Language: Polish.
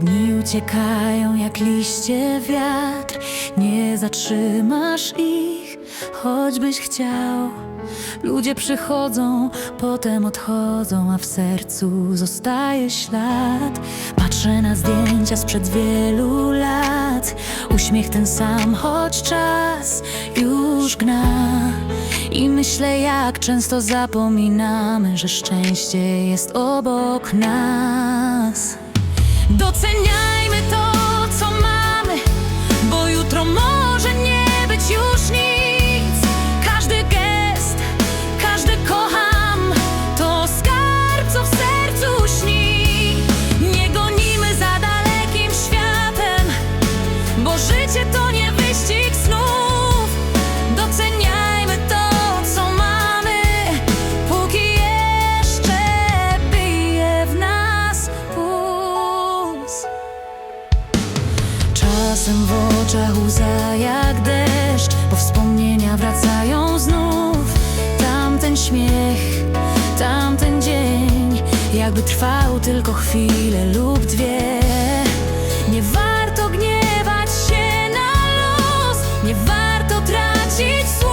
Dni uciekają jak liście wiatr. Nie zatrzymasz ich, choćbyś chciał. Ludzie przychodzą, potem odchodzą A w sercu zostaje ślad. Patrzę na zdjęcia sprzed wielu lat. Uśmiech ten sam, choć czas już gna. I myślę jak często zapominamy Że szczęście jest obok nas Doceniajmy to, co mamy, bo jutro może nie być już nic. Każdy gest, każdy kocham, to skarb, co w sercu śni. Nie gonimy za dalekim światem, bo życie Czasem w oczach łza jak deszcz. Bo wspomnienia wracają znów. Tamten śmiech, tamten dzień. Jakby trwał tylko chwilę lub dwie. Nie warto gniewać się na los. Nie warto tracić słów.